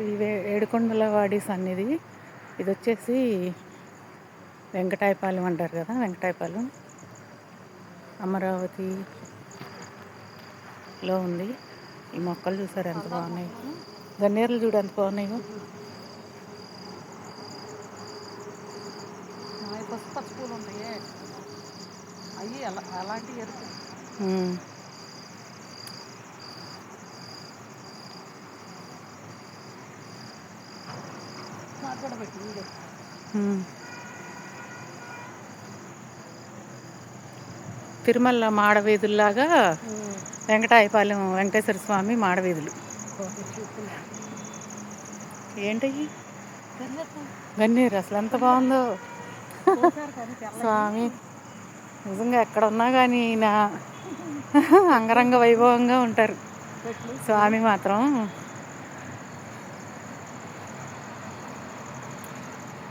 శ్రీ వే- ఏడుకొండలవాడి సన్నిధి. ఇది వచ్చేసి వెంకటాయపాలెం అంటారు కదా వెంకటాయపాలెం. అమరావతిలో ఉంది. ఈ మొక్కలు చూసారు ఎంత బాగున్నాయి. గన్నేర్లు చూడు ఎంత బాగున్నాయో పసుపు పచ్చి పూలు ఉంటాయి. అవి అలా అలాంటి ఎరుపు తిరుమల మాడవీధుల్లాగా వెంకటాయపాలెం వెంకటేశ్వర స్వామి మాడవీధులు. ఏంటయ్యి? గన్నేరు. అసలు ఎంత బాగుందో. స్వామి నిజంగా ఎక్కడ ఉన్నా కానీ ఈయన అంగరంగ వైభవంగా ఉంటారు. స్వామి మాత్రం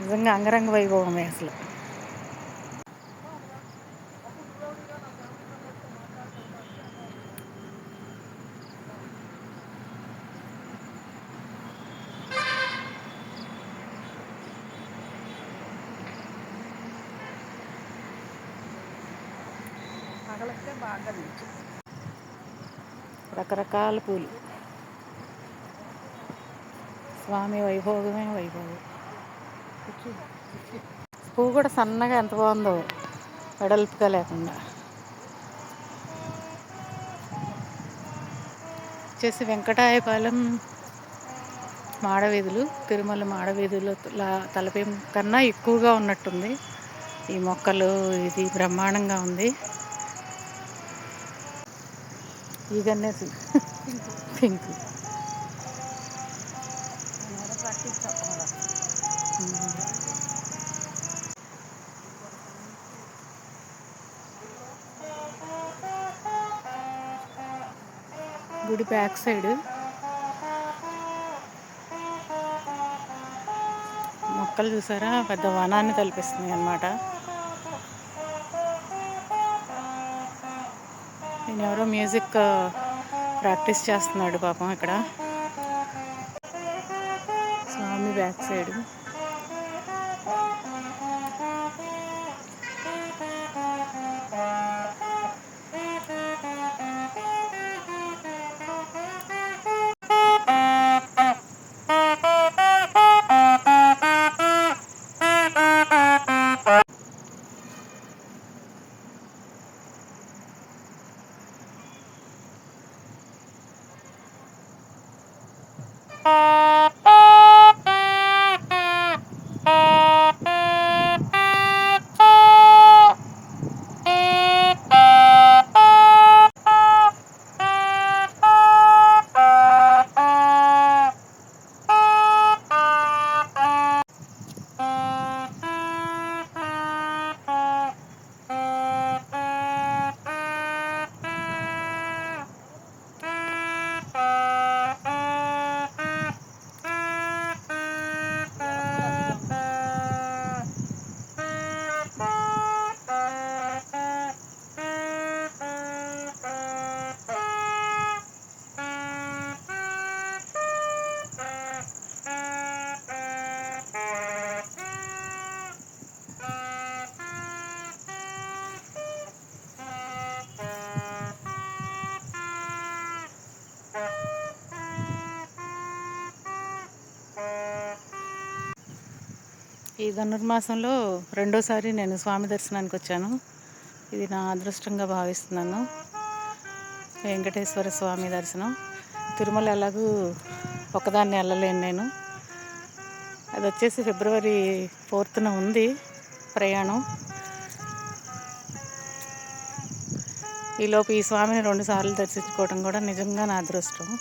నిజంగా అంగరంగ వైభవమే అసలు పగలొస్తే బాగా నిల్చు రకరకాల పూలు స్వామి వైభోగమే వైభోగం పువ్వు కూడా సన్నగా ఎంత బాగుందో వెడల్పుగా లేకుండా. వచ్చేసి వెంకటాయపాలెం మాడవీధులు తిరుమల మాడవీధులు లా- తలపేం కన్నా ఎక్కువగా ఉన్నట్టుంది. ఈ మొక్కలు ఇది బ్రహ్మాండంగా ఉంది. ఈ గన్నేసి పింక్. ప్రాక్టీస్ గుడి బ్యాక్ సైడ్. మొక్కలు చూసారా? పెద్ద వనాన్ని తలపిస్తున్నాయి అన్నమాట. నేను ఎవరో మ్యూజిక్ ప్రాక్టీస్ చేస్తున్నాడు పాపం ఇక్కడ. స్వామి బ్యాక్ సైడ్. ఈ ధనుర్మాసంలో రెండోసారి నేను స్వామి దర్శనానికి వచ్చాను. ఇది నా అదృష్టంగా భావిస్తున్నాను. వెంకటేశ్వర స్వామి దర్శనం. తిరుమల ఎలాగూ ఒకదాన్ని వెళ్ళలేను నేను. అది వచ్చేసి ఫిబ్రవరి ఫోర్త్న ఉంది ప్రయాణం. ఈలోపు ఈ స్వామిని రెండు సార్లు దర్శించుకోవడం కూడా నిజంగా నా అదృష్టం.